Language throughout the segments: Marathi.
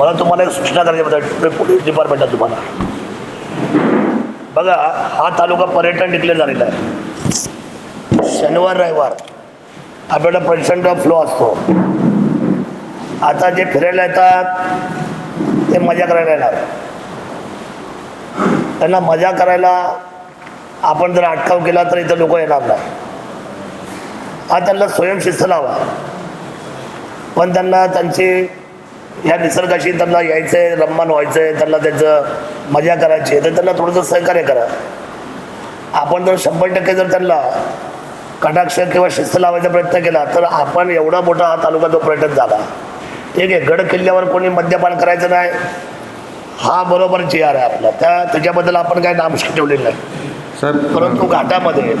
मला तुम्हाला एक सूचना करायची बद्दल पोलीस डिपार्टमेंटात तुम्हाला. बघा हा तालुका पर्यटन डिक्लेअर झालेला आहे. शनिवार रविवार. आपल्याला प्रचंड फ्लो असतो. आता जे फिरायला येतात ते मजा करायला येणार. त्यांना मजा करायला आपण जर अटकाव केला तर इथं लोक येणार नाही. हा त्यांना स्वयंशिस्त लावा. पण त्यांना त्यांची ह्या निसर्गाशी त्यांना यायचं आहे रममान व्हायचं आहे त्यांना त्याचं मजा करायची आहे तर त्यांना थोडंसं सहकार्य करा. आपण जर शंभर टक्के जर त्यांना कटाक्ष किंवा शिस्त लावायचा प्रयत्न केला तर आपण एवढा मोठा हा तालुका जो पर्यटन झाला ठीक आहे गड किल्ल्यावर कोणी मद्यपान करायचं नाही. हा बरोबर जी आर आहे आपला. त्या त्याच्याबद्दल आपण काही नामुष्की ठेवलेली नाही. सर परंतु घाटामध्ये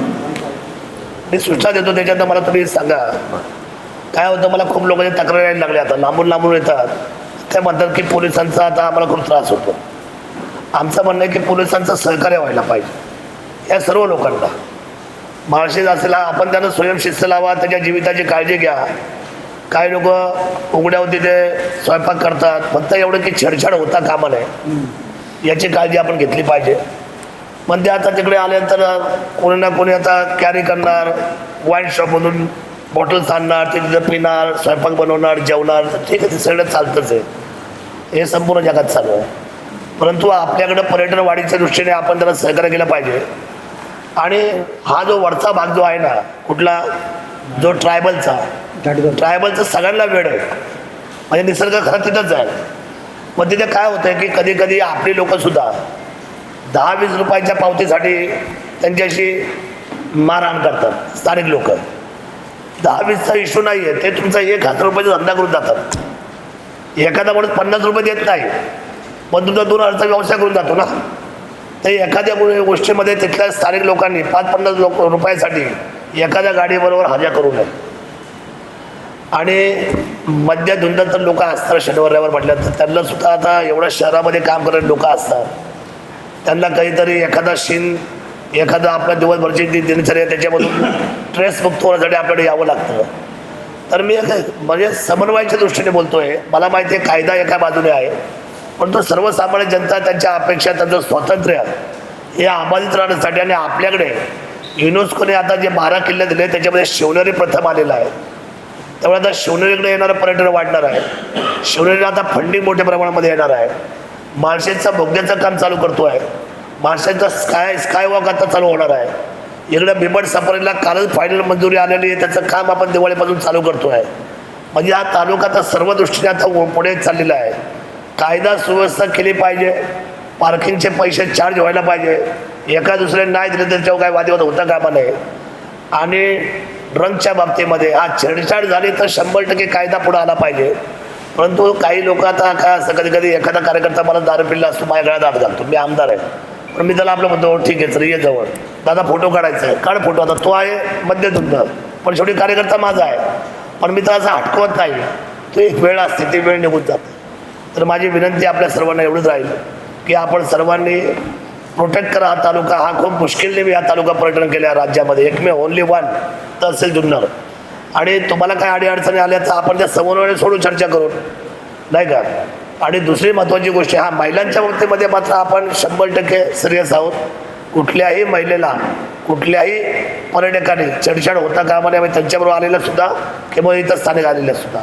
मी सूचना देतो त्याच्यात मला तुम्ही सांगा. काय होतं मला खूप लोकांची तक्रार यायला लागल्या आता. लांबून लांबून येतात. ते म्हणतात की पोलिसांचा आता आम्हाला खूप त्रास होतो. आमचं म्हणणं आहे की पोलिसांचं सहकार्य व्हायला पाहिजे. या सर्व लोकांना. माळशेज असेल आपण त्यांना स्वयंशिस्त लावा त्याच्या जीविताची काळजी घ्या. काही लोक उघड्यावरती ते स्वयंपाक करतात. फक्त एवढं की छेडछाड होता कामा नये. याची काळजी आपण घेतली पाहिजे. पण ते आता तिकडे आल्यानंतर कोणी ना कोणी आता कॅरी करणार. वाईन शॉपमधून बॉटल्स आणणार ते तिथं पिणार स्वयंपाक बनवणार जेवणार तर ठीक आहे ते सगळं चालतंच आहे. हे संपूर्ण जगात चालू आहे. परंतु आपल्याकडं पर्यटन वाढीच्या दृष्टीने आपण त्याला सहकार्य केलं पाहिजे. आणि हा जो वरचा भाग जो आहे ना कुठला? जो ट्रायबलचा. ट्रायबलचा सगळ्यांना वेळ आहे. म्हणजे निसर्ग खरं तिथंच आहे. मग तिथे काय होतं की कधी कधी आपली लोकंसुद्धा दहा वीस रुपयाच्या पावतीसाठी त्यांच्याशी मारहाण करतात. स्थानिक लोक. दहा वीसचा इश्यू नाही आहे ते तुमचा एक हजार रुपयाचा धंदा करून जातात. एखादा माणूस पन्नास रुपये देत नाही पण तुमचा दोन हजारचा व्यवसाय करून जातो ना. ते एखाद्या गो- गोष्टीमध्ये तिथल्या स्थानिक लोकांनी पाच पन्नास लोक रुपयासाठी एखाद्या गाडीबरोबर हजा करू नये. आणि मध्य धुंदात लोक असतात शनिवार म्हटलं तर. त्यांना सुद्धा आता एवढ्या शहरामध्ये काम करणारे लोक असतात. त्यांना काहीतरी एखादा शीन एखादा आपला दिवसभरची जी दिनचर्या त्याच्यामधून स्ट्रेस मुक्त होण्यासाठी आपल्याकडे यावं लागतं. तर मी एक म्हणजे समन्वयाच्या दृष्टीने बोलतोय. मला माहिती आहे कायदा एका बाजूने आहे. पण तो सर्वसामान्य जनता त्यांच्या अपेक्षा त्यांचं स्वातंत्र्य हे अबाधित राहण्यासाठी आणि आपल्याकडे युनेस्कोने आता जे बारा किल्ले दिले त्याच्यामध्ये शिवनेरी प्रथम आलेला आहे. त्यामुळे आता शिवनेरीकडे येणारं पर्यटन वाढणार आहे. शिवनेरीला आता फंडिंग मोठ्या प्रमाणामध्ये येणार आहे. माळशेजचा भोगण्याचं काम चालू करतो आहे माणसांचा स्काय स्काय वॉक आता चालू होणार आहे. इकडं बिबट सफारीला कालच फायनल मंजुरी आलेली आहे. त्याचं काम आपण दिवाळीपासून चालू करतो आहे म्हणजे हा तालुका आता सर्व दृष्टीने आता पुढे चाललेला आहे. कायदा सुव्यवस्था केली पाहिजे. पार्किंगचे पैसे चार्ज व्हायला पाहिजे. एका दुसऱ्याने नाही दिले त्याच्यावर काय वादविवाद होता कामा नये. आणि ड्रंकच्या बाबतीमध्ये आज छेडछाड झाली तर शंभर टक्के कायदा पुढे आला पाहिजे. परंतु काही लोक आता काय असं कधी कधी एखादा कार्यकर्ता मला दारू पिल्ला असतो माझ्या गळ्यात आत घालतो. मी आमदार आहे. पण मी त्याला आपलं म्हणतो ठीक आहे सर ये जवळ. दादा फोटो काढायचा आहे. काढ फोटो आता. तो आहे मध्यधुंद पण शेवटी कार्यकर्ता माझा आहे. पण मी त्याला असं हटकवत नाही. तो एक वेळ असते ती वेळ निघून जाते. तर माझी विनंती आपल्या सर्वांना एवढंच राहील की आपण सर्वांनी प्रोटेक्ट करा हा तालुका. हा खूप मुश्किलने मी हा तालुका पर्यटन केल्या राज्यामध्ये. एकमेव ओनली वन तहसील जुन्नर. आणि तुम्हाला काय अडीअडचणी आल्या तर आपण त्या समन्वयाने सोडून चर्चा करू नाही का? आणि दुसरी महत्त्वाची गोष्ट हा महिलांच्या बाबतीमध्ये मात्र आपण शंभर टक्के सिरियस आहोत. कुठल्याही महिलेला कुठल्याही पर्यटकाने छेडछाड होता कामा नये आम्ही त्यांच्याबरोबर आलेलं सुद्धा किंवा इतर स्थानिक आलेल्या सुद्धा.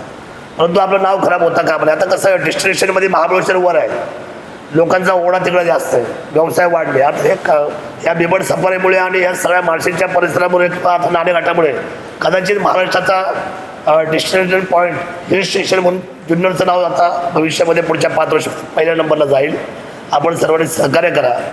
परंतु आपलं नाव खराब होता कामा नये. आता कसं आहे डेस्टिनेशनमध्ये महाबळेश्वर वर आहे. लोकांचा ओढा तिकडे जास्त आहे. व्यवसाय वाढले. आता हे क- या बिबट सफारीमुळे आणि या सगळ्या माणसांच्या परिसरामुळे किंवा आता नाणेघाटामुळे कदाचित महाराष्ट्राचा डेस्टिनेशन पॉईंट हिल स्टेशन म्हणून जुन्नरचं नाव आता भविष्यामध्ये पुढच्या पाच वर्ष पहिल्या नंबरला जाईल. आपण सर्वांनी सहकार्य करा.